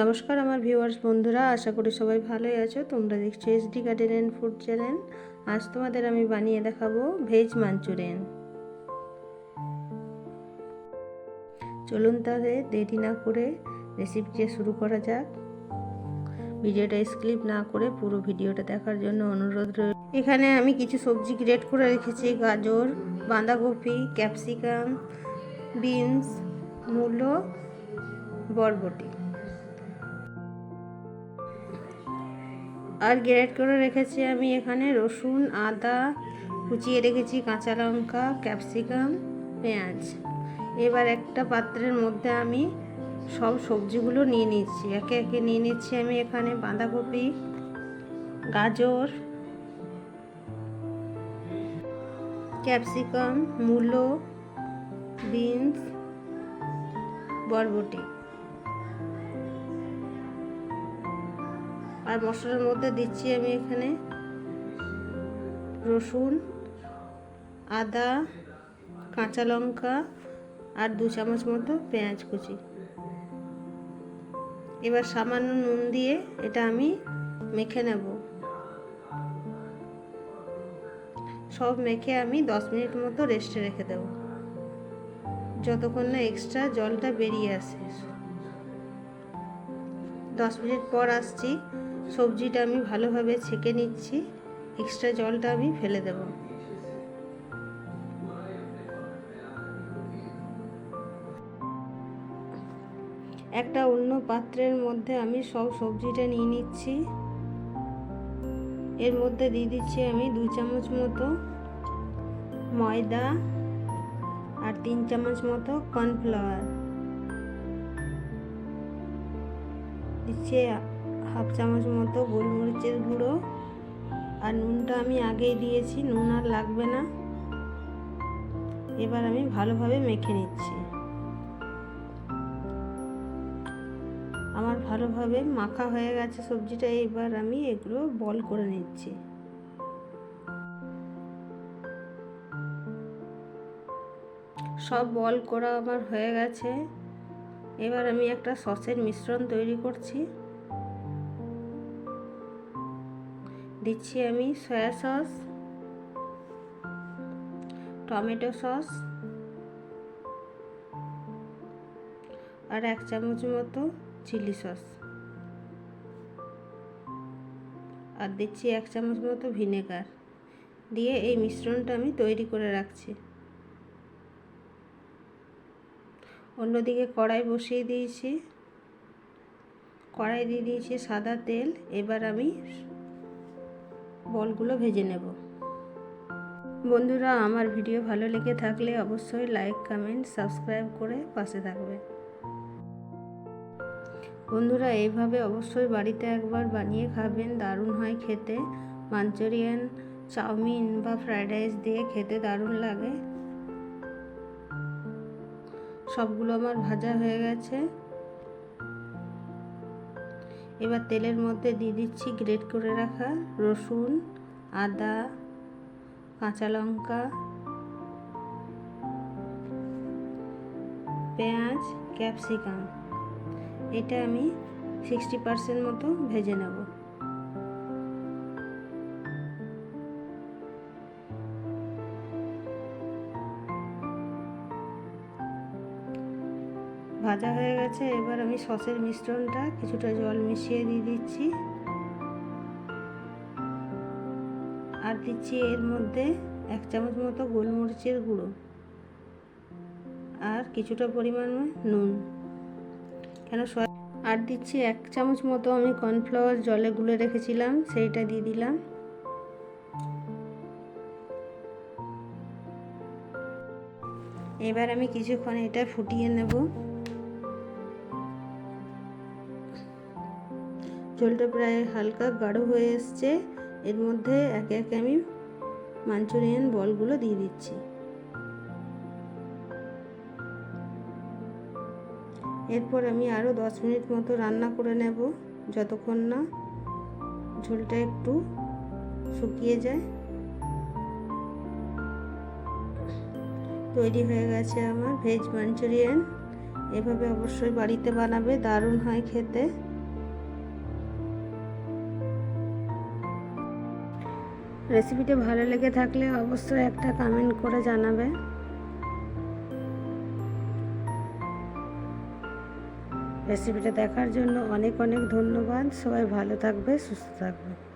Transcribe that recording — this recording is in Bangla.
নমস্কার আমার ভিউয়ার্স বন্ধুরা, আশা করি সবাই ভালোই আছো। তোমরা দেখছ SD garden and food channel আজ তোমাদের আমি বানিয়ে দেখাবো ভেজ মাঞ্চুরিয়ান চলুন তাহলে দেরি না করে রেসিপিটা শুরু করা যাক। ভিডিওটা স্ক্লিপ না করে পুরো ভিডিওটা দেখার জন্য অনুরোধ রইল। এখানে আমি কিছু সবজি গ্রেট করে রেখেছি। গাজর, বাঁধাকপি ক্যাপসিকাম বিনস মূলো, বরবটি। আর গ্রেট করে রেখেছি আমি এখানে রসুন, আদা কুচিয়ে রেখেছি, কাঁচা লঙ্কা, ক্যাপসিকাম, পেঁয়াজ। এবার একটা পাত্রের মধ্যে আমি সব সবজিগুলো নিয়ে নিচ্ছি। একে একে নিয়ে নিচ্ছি আমি এখানে বাঁধাকপি, গাজর, ক্যাপসিকাম, মূলো, বিনস, বরবটি। আর মশলার মধ্যে দিচ্ছি আমি এখানে রসুন, আদা, কাঁচা লঙ্কা আর দু চামচ মতো পেঁয়াজ কুচি। এবার সামান্য নুন দিয়ে এটা আমি মেখে নেব। সব মেখে আমি দশ মিনিট মতো রেস্টে রেখে দেব। যতক্ষণ না এক্সট্রা জলটা বেরিয়ে আসে। দশ মিনিট পর আসছি। সবজিটা আমি ভালোভাবে ছেঁকে নিচ্ছি। এক্সট্রা জলটা আমি ফেলে দেব। একটা অন্য পাত্রের মধ্যে আমি সব সবজিটা নিয়ে নিচ্ছি। এর মধ্যে দিয়ে দিচ্ছি আমি দু চামচ মতো ময়দা আর তিন চামচ মতো কর্নফ্লাওয়ার। দিচ্ছি হাফ চামচ মতো গোলমরিচের গুঁড়ো আর নুনটা আমি আগেই দিয়েছি, নুন আর লাগবে না। এবার আমি ভালোভাবে মেখে নিচ্ছি। আমার ভালোভাবে মাখা হয়ে গেছে সবজিটা, এবার আমি এগুলো বল করে নিচ্ছি। সব বল করা আমার হয়ে গেছে। এবার আমি একটা সসের মিশ্রণ তৈরি করছি। দিচ্ছি আমি সয়া সস, টমেটো সস আর এক চামচ মতো চিলি সস। আর দিচ্ছি এক চামচ মতো ভিনেগার। দিয়ে এই মিশ্রণটা আমি তৈরি করে রাখছি। অন্যদিকে কড়াই বসিয়ে দিয়েছি। কড়াই দিয়ে দিয়েছি সাদা তেল। এবার আমি বলগুলো ভেজে নেব। বন্ধুরা, আমার ভিডিও ভালো লেগে থাকলে অবশ্যই লাইক, কমেন্ট, সাবস্ক্রাইব করে পাশে থাকবে। বন্ধুরা, এইভাবে অবশ্যই বাড়িতে একবার বানিয়ে খাবেন। দারুণ হয় খেতে। মাঞ্চুরিয়ান, চাউমিন বা ফ্রায়েড রাইস দিয়ে খেতে দারুণ লাগে। সবগুলো আমার ভাজা হয়ে গেছে। এবার তেলের মধ্যে দিয়ে দিচ্ছি গ্রেট করে রাখা রসুন, আদা, কাঁচা লঙ্কা, পেঁয়াজ, ক্যাপসিকাম। এটা আমি সিক্সটি পারসেন্ট মতো ভেজে নেব। ভাজা হয়ে গেছে, এবার আমি সসের মিশ্রণটা কিছুটা জল মিশিয়ে দিয়ে দিচ্ছি। আর দিচ্ছি এর মধ্যে এক চামচ মতো গোলমরিচের গুঁড়ো আর কিছুটা পরিমাণ নুন। কেন আর দিচ্ছি এক চামচ মতো আমি কর্নফ্লাওয়ার জলে গুলে রেখেছিলাম, সেইটা দিয়ে দিলাম। এবার আমি কিছুক্ষণ এটা ফুটিয়ে নেব। ঝোলটা প্রায় হালকা গাঢ় হয়ে এসছে। এর মধ্যে একে একে আমি মাঞ্চুরিয়ান বলগুলো দিয়ে দিচ্ছি। এরপর আমি আরও দশ মিনিট মতো রান্না করে নেব। যতক্ষণ না ঝোলটা একটু শুকিয়ে যায়। তৈরি হয়ে গেছে আমার ভেজ মাঞ্চুরিয়ান এভাবে অবশ্যই বাড়িতে বানাবে, দারুণ হয় খেতে। রেসিপিটা ভালো লেগে থাকলে অবশ্যই একটা কমেন্ট করে জানাবে। রেসিপিটা দেখার জন্য অনেক অনেক ধন্যবাদ। সবাই ভালো থাকবে, সুস্থ থাকবে।